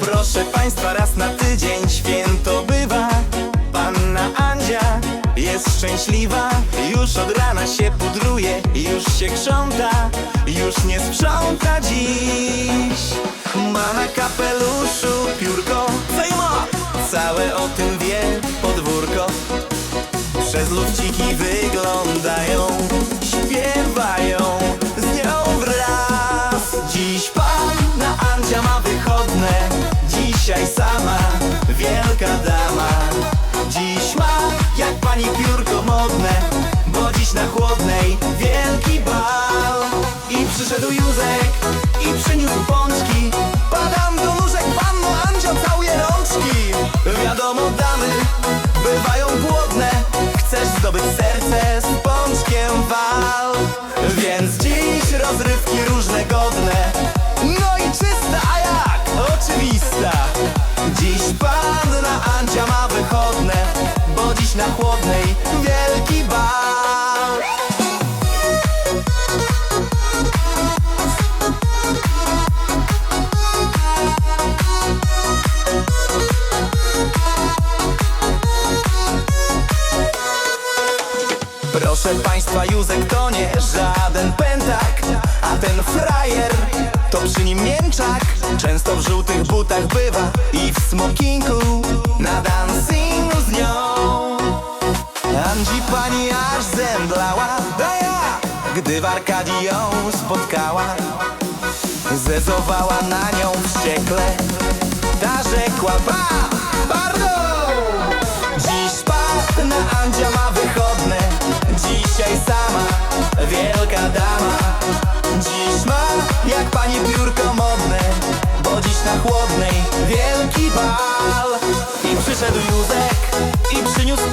Proszę Państwa, raz na tydzień święto bywa Panna Andzia jest szczęśliwa Już od rana się pudruje, już się krząta Już nie sprząta dziś Ma na kapeluszu piórko Zajmo! Całe o tym wie podwórko. Przez lufciki wyglądają Śpiewają z nią wraz. Dziś panna Andzia ma wychodne Dzisiaj sama na chłodnej wielki bal Proszę państwa, Józek to nie żaden pętak A ten frajer to przy nim mięczak. Często w żółtych butach bywa I w smokinku na dancingu z nią Andzi pani aż zemdlała gdy w Arkadii ją spotkała Zezowała na nią wściekle. Ta rzekła, ba, pardon! Dziś panna Andzia ma wychodne Dzisiaj sama wielka dama. Dziś ma jak pani biurko modne Bo dziś na chłodnej wielki bal. I przyszedł Józek i przyniósł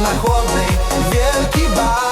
na chłodnej wielki bar.